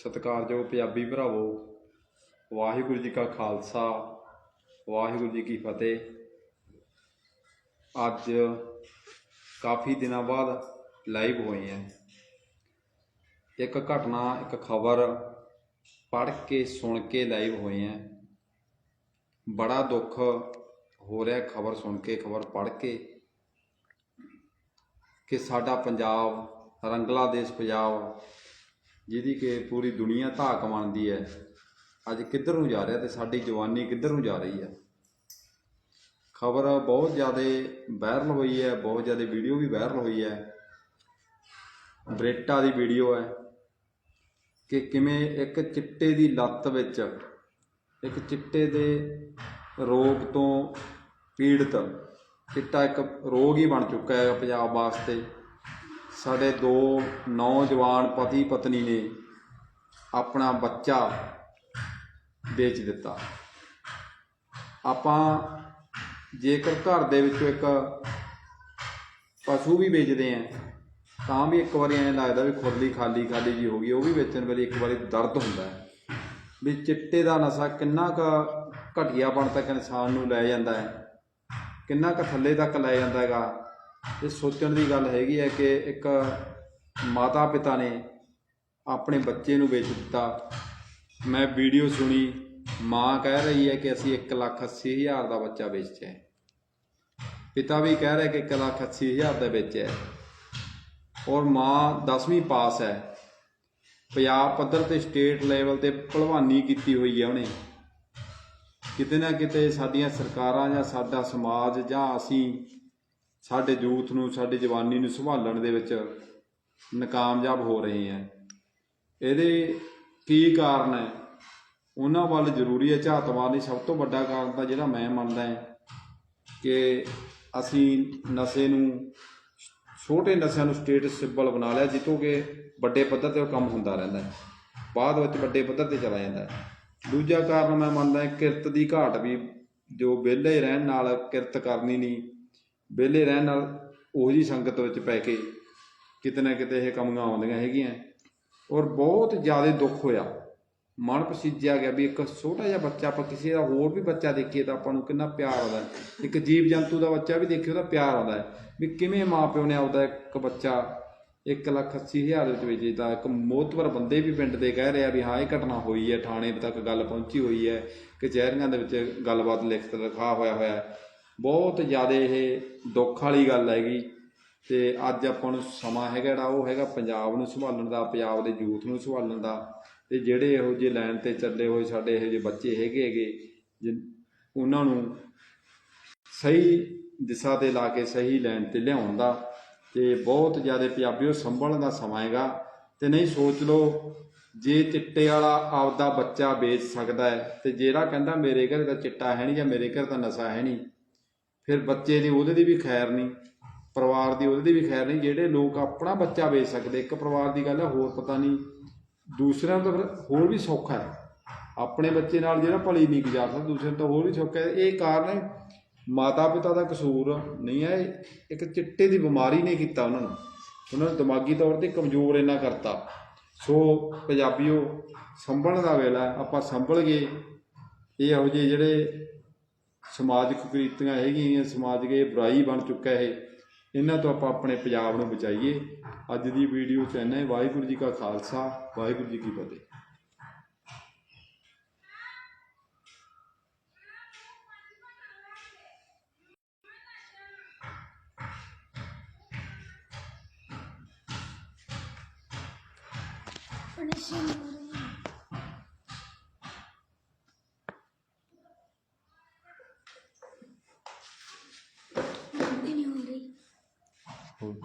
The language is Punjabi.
ਸਤਿਕਾਰਯੋਗ ਪੰਜਾਬੀ ਭਰਾਵੋ, ਵਾਹਿਗੁਰੂ ਜੀ ਕਾ ਖਾਲਸਾ, ਵਾਹਿਗੁਰੂ ਜੀ ਕੀ ਫਤਿਹ। ਅੱਜ ਕਾਫੀ ਦਿਨਾਂ ਬਾਅਦ ਲਾਈਵ ਹੋਏ ਹੈ। ਇੱਕ ਘਟਨਾ, ਇੱਕ ਖਬਰ ਪੜ੍ਹ ਕੇ, ਸੁਣ ਕੇ ਲਾਈਵ ਹੋਏ ਹੈ। ਬੜਾ ਦੁੱਖ ਹੋ ਰਿਹਾ ਖਬਰ ਸੁਣ ਕੇ, ਖਬਰ ਪੜ੍ਹ ਕੇ, ਕਿ ਸਾਡਾ ਪੰਜਾਬ ਰੰਗਲਾ ਦੇਸ਼ ਪੰਜਾਬ ਜਿਹਦੀ ਕਿ ਪੂਰੀ ਦੁਨੀਆ ਧਾਕ ਮੰਨਦੀ ਹੈ। ਅੱਜ ਕਿੱਧਰ ਨੂੰ ਜਾ ਰਿਹਾ ਤੇ ਸਾਡੀ ਜਵਾਨੀ ਕਿੱਧਰ ਨੂੰ ਜਾ ਰਹੀ ਹੈ? ਖਬਰ ਬਹੁਤ ਜ਼ਿਆਦਾ ਵਾਇਰਲ ਹੋਈ ਹੈ, ਬਹੁਤ ਜ਼ਿਆਦਾ ਵੀਡੀਓ ਵੀ ਵਾਇਰਲ ਹੋਈ ਹੈ। ਬਰੇਟਾ ਦੀ ਵੀਡੀਓ ਹੈ ਕਿ ਕਿਵੇਂ ਇੱਕ ਚਿੱਟੇ ਦੀ ਲੱਤ ਵਿੱਚ, ਇੱਕ ਚਿੱਟੇ ਦੇ ਰੋਗ ਤੋਂ ਪੀੜਤ ਚਿੱਟਾ ਇੱਕ ਰੋਗ ਹੀ ਬਣ ਚੁੱਕਾ ਹੈ ਪੰਜਾਬ ਵਾਸਤੇ। ਸਾਡੇ ਦੋ ਨੌਜਵਾਨ ਪਤੀ ਪਤਨੀ ਨੇ ਆਪਣਾ ਬੱਚਾ ਵੇਚ ਦਿੱਤਾ। ਆਪਾਂ ਜੇਕਰ ਘਰ ਦੇ ਵਿੱਚੋਂ ਇੱਕ ਪਸ਼ੂ ਵੀ ਵੇਚਦੇ ਆ ਤਾਂ ਵੀ ਇੱਕ ਵਾਰੀ ਐਂ ਲੱਗਦਾ ਵੀ ਖੁਰਲੀ ਖਾਲੀ ਖਾਲੀ ਜੀ ਹੋ ਗਈ, ਉਹ ਵੀ ਵੇਚਣ ਵੇਲੇ ਇੱਕ ਵਾਰੀ ਦਰਦ ਹੁੰਦਾ ਵੀ ਚਿੱਟੇ ਦਾ ਨਸ਼ਾ ਕਿੰਨਾ ਕੁ ਘਟੀਆਪਣ ਤੱਕ ਇਨਸਾਨ ਨੂੰ ਲੈ ਜਾਂਦਾ ਹੈ, ਕਿੰਨਾ ਕੁ ਥੱਲੇ ਤੱਕ ਲੈ ਜਾਂਦਾ ਹੈਗਾ। ਇਹ ਸੋਚਣ ਦੀ ਗੱਲ ਹੈਗੀ ਹੈ ਕਿ ਇੱਕ ਮਾਤਾ ਪਿਤਾ ਨੇ ਆਪਣੇ ਬੱਚੇ ਨੂੰ ਵੇਚ ਦਿੱਤਾ। ਮੈਂ ਵੀਡੀਓ ਸੁਣੀ, ਮਾਂ ਕਹਿ ਰਹੀ ਹੈ ਕਿ ਅਸੀਂ 1 ਲੱਖ 80 ਹਜ਼ਾਰ ਦਾ ਬੱਚਾ ਵੇਚਿਆ ਹੈ। ਪਿਤਾ ਵੀ ਕਹਿ ਰਿਹਾ ਕਿ 1 ਲੱਖ 80 ਹਜ਼ਾਰ ਦਾ ਵੇਚਿਆ ਹੈ। ਔਰ ਮਾਂ 10ਵੀਂ ਪਾਸ ਹੈ। ਪੰਜਾਬ ਪੱਧਰ ਤੇ ਸਟੇਟ ਲੈਵਲ ਤੇ ਭਲਵਾਨੀ ਕੀਤੀ ਹੋਈ ਹੈ ਉਹਨੇ। ਕਿਤੇ ਨਾ ਕਿਤੇ ਸਾਡੀਆਂ ਸਰਕਾਰਾਂ ਜਾਂ ਸਾਡਾ ਸਮਾਜ ਜਾਂ ਅਸੀਂ ਸਾਡੇ ਯੂਥ ਨੂੰ, ਸਾਡੀ ਜਵਾਨੀ ਨੂੰ ਸੰਭਾਲਣ ਦੇ ਵਿੱਚ ਨਾਕਾਮਯਾਬ ਹੋ ਰਹੇ ਹੈ। ਇਹਦੇ ਕੀ ਕਾਰਨ ਹੈ? ਉਹਨਾਂ ਵੱਲ ਜ਼ਰੂਰੀ ਹੈ ਝਾਤ ਮਾਰਨੀ ਸਭ ਤੋਂ ਵੱਡਾ ਕਾਰਨ ਤਾਂ ਜਿਹੜਾ ਮੈਂ ਮੰਨਦਾ ਹਾਂ ਕਿ ਅਸੀਂ ਨਸ਼ੇ ਨੂੰ, ਛੋਟੇ ਨਸ਼ਿਆਂ ਨੂੰ ਸਟੇਟ ਸਿੰਬਲ ਬਣਾ ਲਿਆ, ਜਿੱਥੋਂ ਕਿ ਵੱਡੇ ਪੱਧਰ ਤੇ ਉਹ ਕੰਮ ਹੁੰਦਾ ਰਹਿੰਦਾ ਹੈ। ਬਾਅਦ ਵਿੱਚ ਵੱਡੇ ਪੱਧਰ ਤੇ ਚਲਾ ਜਾਂਦਾ ਹੈ। ਦੂਜਾ ਕਾਰਨ ਮੈਂ ਮੰਨਦਾ ਕਿਰਤ ਦੀ ਘਾਟ ਵੀ, ਜੋ ਵਿਹਲੇ ਰਹਿਣ ਨਾਲ ਕਿਰਤ ਕਰਨੀ ਨਹੀਂ ਵਿਹਲੇ ਰਹਿਣ ਨਾਲ ਉਹੋ ਜੀ ਸੰਗਤ ਵਿੱਚ ਪੈ ਕੇ ਕਿਤੇ ਨਾ ਕਿਤੇ ਇਹ ਕਮੀਆਂ ਆਉਂਦੀਆਂ ਹੈਗੀਆਂ। ਔਰ ਬਹੁਤ ਜ਼ਿਆਦਾ ਦੁੱਖ ਹੋਇਆ। ਮਨ ਪਸੀਜਿਆ ਗਿਆ ਵੀ ਇੱਕ ਛੋਟਾ ਜਿਹਾ ਬੱਚਾ ਆਪਾਂ ਕਿਸੇ ਦਾ ਹੋਰ ਵੀ ਬੱਚਾ ਦੇਖੀਏ ਤਾਂ ਆਪਾਂ ਨੂੰ ਕਿੰਨਾ ਪਿਆਰ ਆਉਂਦਾ ਇੱਕ ਜੀਵ ਜੰਤੂ ਦਾ ਬੱਚਾ ਵੀ ਦੇਖੀਏ ਉਹਦਾ ਪਿਆਰ ਆਉਂਦਾ ਹੈ। ਵੀ ਕਿਵੇਂ ਮਾਪਿਓ ਨੇ ਆਪਦਾ ਇੱਕ ਬੱਚਾ 1 ਲੱਖ 80 ਹਜ਼ਾਰ ਦੇ ਵਿੱਚ ਵੇਚਦਾ, ਇੱਕ ਮੋਤਵਰ ਬੰਦੇ ਵੀ ਪਿੰਡ ਦੇ ਕਹਿ ਰਿਹਾ ਵੀ ਹਾਂ, ਇਹ ਘਟਨਾ ਹੋਈ ਹੈ, ਥਾਣੇ ਤੱਕ ਗੱਲ ਪਹੁੰਚੀ ਹੋਈ ਹੈ, ਕਚਹਿਰੀਆਂ ਦੇ ਵਿੱਚ ਗੱਲਬਾਤ ਲਿਖਤ ਲਿਖਾ ਹੋਇਆ ਹੋਇਆ ਬਹੁਤ ਜ਼ਿਆਦਾ ਇਹ ਦੁੱਖ ਵਾਲੀ ਗੱਲ ਹੈਗੀ ਤੇ ਅੱਜ ਆਪਾਂ ਨੂੰ ਸਮਾਂ ਹੈਗਾ ਜਿਹੜਾ, ਉਹ ਹੈਗਾ ਪੰਜਾਬ ਨੂੰ ਸੰਭਾਲਣ ਦਾ, ਪੰਜਾਬ ਦੇ ਯੂਥ ਨੂੰ ਸੰਭਾਲਣ ਦਾ ਤੇ ਜਿਹੜੇ ਇਹੋ ਜਿਹੇ ਲਾਈਨ ਤੇ ਚੱਲੇ ਹੋਏ ਸਾਡੇ ਇਹੋ ਜਿਹੇ ਬੱਚੇ ਹੈਗੇ ਹੈਗੇ ਜਿ- ਉਹਨਾਂ ਨੂੰ ਸਹੀ ਦਿਸ਼ਾ ਤੇ ਲਾ ਕੇ ਸਹੀ ਲਾਈਨ ਤੇ ਲਿਆਉਣ ਦਾ ਤੇ ਬਹੁਤ ਜ਼ਿਆਦਾ ਪੰਜਾਬੀਓ ਸੰਭਲਣ ਦਾ ਸਮਾਂ ਹੈਗਾ ਤੇ ਨਹੀਂ ਸੋਚ ਲਓ ਜੇ ਚਿੱਟੇ ਵਾਲਾ ਆਪਦਾ ਬੱਚਾ ਵੇਚ ਸਕਦਾ ਹੈ ਤੇ ਜਿਹੜਾ ਕਹਿੰਦਾ ਮੇਰੇ ਘਰ ਦਾ ਚਿੱਟਾ ਹੈ ਨਹੀਂ ਜਾਂ ਮੇਰੇ ਘਰ ਦਾ ਨਸ਼ਾ ਹੈ ਨਹੀਂ ਫਿਰ ਬੱਚੇ ਦੀ ਉਹਦੇ ਦੀ ਵੀ ਖੈਰ ਨਹੀਂ, ਪਰਿਵਾਰ ਦੀ ਉਹਦੇ ਦੀ ਵੀ ਖੈਰ ਨਹੀਂ, ਜਿਹੜੇ ਲੋਕ ਆਪਣਾ ਬੱਚਾ ਵੇਚ ਸਕਦੇ, ਇੱਕ ਪਰਿਵਾਰ ਦੀ ਗੱਲ ਹੈ, ਹੋਰ ਪਤਾ ਨਹੀਂ, ਦੂਸਰਿਆਂ ਨੂੰ ਤਾਂ ਫਿਰ ਹੋਰ ਵੀ ਸੌਖਾ ਹੈ। ਆਪਣੇ ਬੱਚੇ ਨਾਲ ਜਿਹੜਾ ਭਲੀ ਨਹੀਂ ਗੁਜ਼ਾਰ ਸਕਦਾ ਦੂਸਰੇ ਤਾਂ ਹੋਰ ਵੀ ਸੌਖਾ ਹੈ। ਇਹ ਕਾਰਨ ਹੈ ਮਾਤਾ ਪਿਤਾ ਦਾ ਕਸੂਰ ਨਹੀਂ ਹੈ, ਇੱਕ ਚਿੱਟੇ ਦੀ ਬਿਮਾਰੀ ਨੇ ਕੀਤਾ ਉਹਨਾਂ ਨੂੰ। ਉਹਨਾਂ ਨੂੰ ਦਿਮਾਗੀ ਤੌਰ ਤੇ ਕਮਜ਼ੋਰ ਇੰਨਾ ਕਰਤਾ। ਸੋ ਪੰਜਾਬੀਓ, ਸੰਭਲਣ ਦਾ ਵੇਲਾ ਆਪਾਂ ਸੰਭਲ ਗਏ। ਇਹ ਇਹੋ ਜਿਹੇ ਜਿਹੜੇ ਸਮਾਜਿਕ ਕੁਰੀਤੀਆਂ ਹੈਗੀਆਂ, ਸਮਾਜਿਕ ਇਹ ਬੁਰਾਈ ਬਣ ਚੁੱਕਾ ਹੈ। ਇਹਨਾਂ ਤੋਂ ਆਪਾਂ ਆਪਣੇ ਪੰਜਾਬ ਨੂੰ ਬਚਾਈਏ। ਅੱਜ ਦੀ ਵੀਡੀਓ ਚ ਇੰਨਾ ਹੀ। ਵਾਹਿਗੁਰੂ ਜੀ ਕਾ ਖਾਲਸਾ, ਵਾਹਿਗੁਰੂ ਜੀ ਕੀ ਫਤਿਹ। Finishing খুব